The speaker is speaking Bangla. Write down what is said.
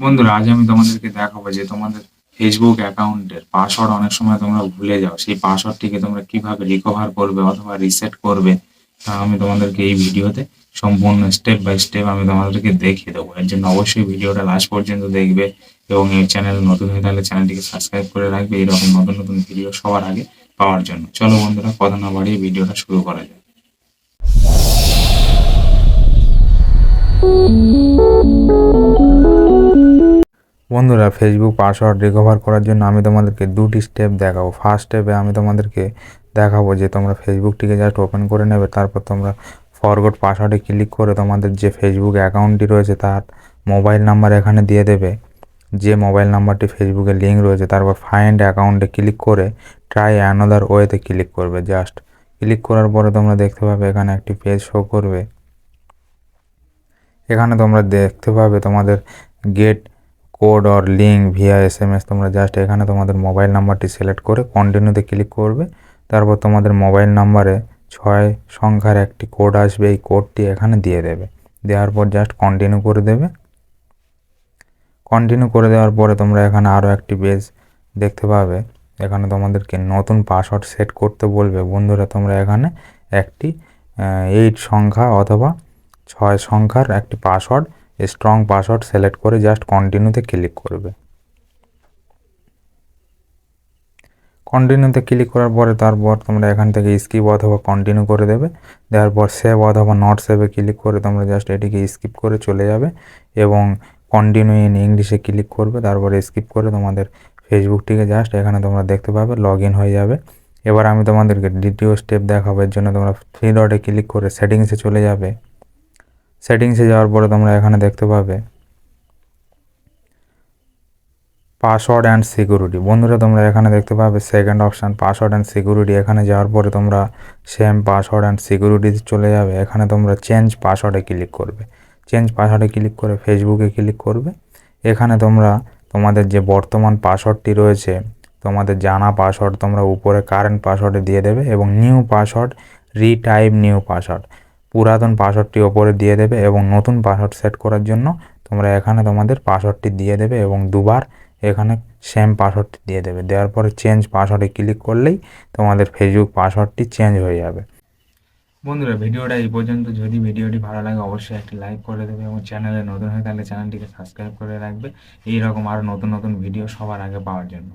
বন্ধুরা, আজ আমি তোমাদেরকে দেখাবো যে তোমাদের ফেসবুক অ্যাকাউন্টের পাসওয়ার্ড অনেক সময় তোমরা ভুলে যাও। সেই পাসওয়ার্ডটিকে তোমরা কীভাবে রিকভার করবে অথবা রিসেট করবে, তা আমি তোমাদেরকে এই ভিডিওতে সম্পূর্ণ স্টেপ বাই স্টেপ আমি তোমাদেরকে দেখিয়ে দেবো। এর জন্য অবশ্যই ভিডিওটা লাস্ট পর্যন্ত দেখবে এবং এই চ্যানেল নতুন হয়ে থাকলে চ্যানেলটিকে সাবস্ক্রাইব করে রাখবে। এরকম নতুন নতুন ভিডিও সবার আগে পাওয়ার জন্য। চলো বন্ধুরা, কথা না বাড়িয়ে ভিডিওটা শুরু করা যাক। বন্ধুরা ফেসবুক পাসওয়ার্ড রিকভার করার জন্য আমি তোমাদেরকে দুটি স্টেপ দেখাবো। ফার্স্ট স্টেপে আমি তোমাদেরকে দেখাবো যে তোমরা ফেসবুকটিকে জাস্ট ওপেন করে নেবে, তারপর তোমরা ফরগট পাসওয়ার্ডে ক্লিক করে তোমাদের যে ফেসবুক অ্যাকাউন্টটি রয়েছে তার মোবাইল নাম্বার এখানে দিয়ে দেবে। যে মোবাইল নাম্বারটি ফেসবুকে লিঙ্ক রয়েছে, তারপর ফাইন্ড অ্যাকাউন্টে ক্লিক করে ট্রাই অ্যানাদার ওয়েতে ক্লিক করবে। জাস্ট ক্লিক করার পরে তোমরা দেখতে পাবে এখানে একটি পেজ শো করবে। এখানে তোমরা দেখতে পাবে তোমাদের get code or link via S M S তোমরা জাস্ট এখানে তোমাদের মোবাইল নাম্বারটি সিলেক্ট করে কন্টিনিউতে ক্লিক করবে। তারপর তোমাদের মোবাইল নাম্বারে ছয় সংখ্যার একটি কোড আসবে, এই কোডটি এখানে দিয়ে দেবে। দেওয়ার পর জাস্ট কন্টিনিউ করে দেবে। কন্টিনিউ করে দেওয়ার পরে তোমরা এখানে আরও একটি পেজ দেখতে পাবে। এখানে তোমাদেরকে নতুন পাসওয়ার্ড সেট করতে বলবে। বন্ধুরা, তোমরা এখানে একটি এইট সংখ্যা অথবা ছয় সংখ্যার একটি পাসওয়ার্ড স্ট্রং পাসওয়ার্ড সিলেক্ট করে জাস্ট কন্টিনিউতে ক্লিক করবে। কন্টিনিউতে ক্লিক করার পরে তারপর তোমরা এখান থেকে স্কিপ অথবা কন্টিনিউ করে দেবে। দেওয়ার পর সেভ অথবা নট সেভে ক্লিক করে তোমরা জাস্ট এটিকে স্কিপ করে চলে যাবে এবং কন্টিনিউ ইন ইংলিশে ক্লিক করবে। তারপরে স্কিপ করে তোমাদের ফেসবুকটিকে জাস্ট এখানে তোমরা দেখতে পাবে লগ ইন হয়ে যাবে। এবার আমি তোমাদেরকে দ্বিতীয় স্টেপ দেখাবো, এর জন্য তোমরা থ্রি ডটে ক্লিক করে সেটিংসে চলে যাবে। সেটিংসে যাওয়ার পরে তোমরা এখানে দেখতে পাবে পাসওয়ার্ড অ্যান্ড সিকিউরিটি বন্ধুরা, তোমরা এখানে দেখতে পাবে second option password and security এখানে যাওয়ার পরে তোমরা সেম পাসওয়ার্ড অ্যান্ড সিকিউরিটিতে চলে যাবে। এখানে তোমরা চেঞ্জ পাসওয়ার্ডে ক্লিক করবে। চেঞ্জ পাসওয়ার্ডে ক্লিক করে ফেসবুকে ক্লিক করবে। এখানে তোমরা তোমাদের যে বর্তমান পাসওয়ার্ডটি রয়েছে, তোমাদের জানা পাসওয়ার্ড তোমরা উপরে কারেন্ট পাসওয়ার্ডে দিয়ে দেবে এবং new password retype new password পুরাতন পাসওয়ার্ডটি ওপরে দিয়ে দেবে এবং নতুন পাসওয়ার্ড সেট করার জন্য তোমরা এখানে তোমাদের পাসওয়ার্ডটি দিয়ে দেবে এবং দুবার এখানে সেম পাসওয়ার্ডটি দিয়ে দেবে। দেওয়ার পরে চেঞ্জ পাসওয়ার্ডে ক্লিক করলেই তোমাদের ফেসবুক পাসওয়ার্ডটি চেঞ্জ হয়ে যাবে। বন্ধুরা, ভিডিওটা এই পর্যন্ত। যদি ভিডিওটি ভালো লাগে, অবশ্যই একটি লাইক করে দেবে এবং চ্যানেলে নতুন হয়ে থাকলে চ্যানেলটিকে সাবস্ক্রাইব করে রাখবে। এইরকম আরও নতুন নতুন ভিডিও সবার আগে পাওয়ার জন্য।